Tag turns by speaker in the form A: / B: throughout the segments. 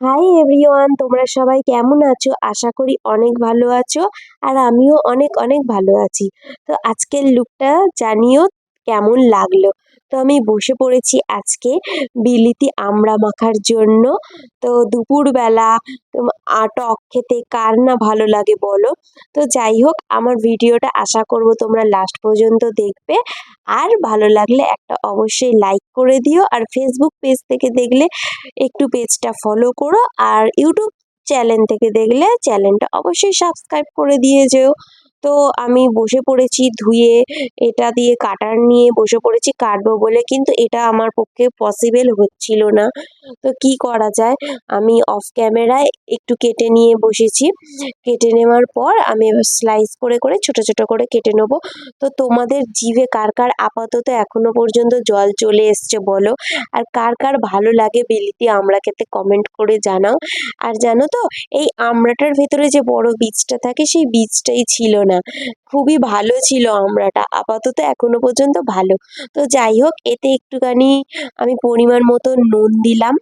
A: Hi everyone তোমরা সবাই কেমন আছো? আশা করি অনেক ভালো আছো, আর আমিও অনেক অনেক ভালো আছি। তো আজকের লুকটা জানিও কেমন লাগল? তো আমি বসে পড়েছি আজকে বিলিতি আমড়া মাখার জন্য। তো দুপুরবেলা টক খেতে কার না ভালো লাগে বলো? তো যাই হোক, আমার ভিডিওটা আশা করব তোমরা লাস্ট পর্যন্ত দেখবে। আর ভালো লাগলে একটা অবশ্যই লাইক করে দিও। আর ফেসবুক পেজ থেকে দেখলে একটু পেজটা ফলো করো। আর ইউটিউব চ্যানেল থেকে দেখলে চ্যানেলটা অবশ্যই সাবস্ক্রাইব করে দিয়ে যেও। তো আমি বসে পড়েছি ধুয়ে, এটা দিয়ে কাটার নিয়ে বসে পড়েছি কাটবো বলে। কিন্তু এটা আমার পক্ষে পসিবল হচ্ছিল না। তো কি করা যায়? আমি অফ ক্যামেরায় একটু কেটে নিয়ে বসেছি। কেটে নেওয়ার পর আমি এবার স্লাইস করে করে, ছোট ছোট করে কেটে নেব। তো তোমাদের জিভে কার কার আপাতত এখনও পর্যন্ত জল চলে এসছে বলো? আর কার কার ভালো লাগে বিলিতি আমড়া খেতে কমেন্ট করে জানাও। আর জানো তো, এই আমড়াটার ভেতরে যে বড় বীজটা থাকে, সেই বীজটাই ছিল না। খুবই ভালো ছিল আমরাটা। আপাতত এখনও পর্যন্ত ভালো। তো যাই হোক, এতে একটুখানি আমি পরিমাণ মতো নুন দিলাম।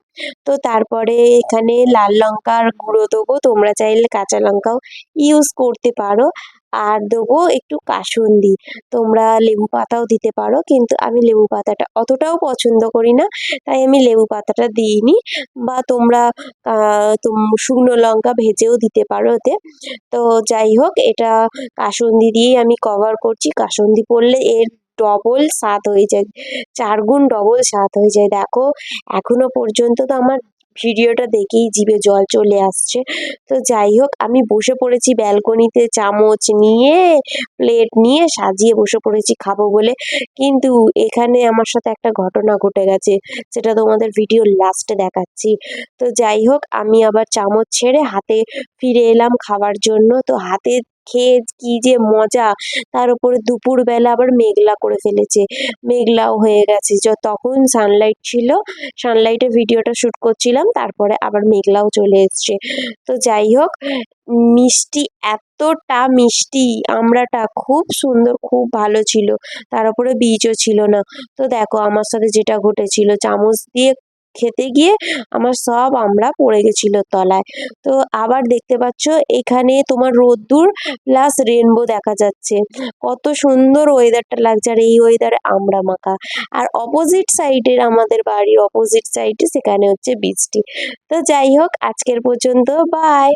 A: তো তারপরে এখানে লাল লঙ্কার গুঁড়ো দেবো। তোমরা চাইলে কাঁচা লঙ্কাও ইউজ করতে পারো। আর দেবো একটু কাসুন্দি। তোমরা লেবু পাতাও দিতে পারো, কিন্তু আমি লেবু পাতাটা অতটাও পছন্দ করি না, তাই আমি লেবু পাতাটা দিইনি। বা তোমরা শুকনো লঙ্কা ভেজেও দিতে পারো ওতে। তো যাই হোক, এটা কাসুন্দি দিয়েই আমি কভার করছি। কাসুন্দি পড়লে এর ডবল স্বাদ হয়ে যায়, চার গুণ ডবল স্বাদ হয়ে যায়। দেখো, এখনও পর্যন্ত তো আমার ভিডিওটা দেখেই জিভে জল চলে আসছে। তো যাই হোক, আমি বসে পড়েছি ব্যালকনিতে চামচ নিয়ে, প্লেট নিয়ে সাজিয়ে বসে পড়েছি খাব বলে। কিন্তু এখানে আমার সাথে একটা ঘটনা ঘটে গেছে, সেটা তোমাদের ভিডিওর লাস্টে দেখাচ্ছি। তো যাই হোক, আমি আবার চামচ ছেড়ে হাতে ফিরে এলাম খাবার জন্য। তো হাতে খেয়ে কি যে মজা। তার উপরে দুপুরবেলা আবার মেঘলা করে ফেলেছে। মেঘলাও হয়ে গেছে। তখন সানলাইট ছিল। সানলাইটে ভিডিওটা শ্যুট করছিলাম। তারপরে আবার মেঘলাও চলে এসছে। তো যাই হোক, মিষ্টি, এতটা মিষ্টি। আমরাটা খুব সুন্দর, খুব ভালো ছিল। তার উপরে বীজও ছিল না। তো দেখো, আমার সাথে যেটা ঘটেছিল, চামচ দিয়ে খেতে গিয়ে আমার সব আমরা পড়ে গেছিল তলায়। তো আবার দেখতে পাচ্ছ, এখানে তোমার রোদ্দুর প্লাস রেনবো দেখা যাচ্ছে। কত সুন্দর ওয়েদারটা লাগছে আর এই ওয়েদারে আমরা মাখা। আর অপোজিট সাইডের আমাদের বাড়ির অপোজিট সাইডে সেখানে হচ্ছে বৃষ্টি। তো যাই হোক, আজকের পর্যন্ত বাই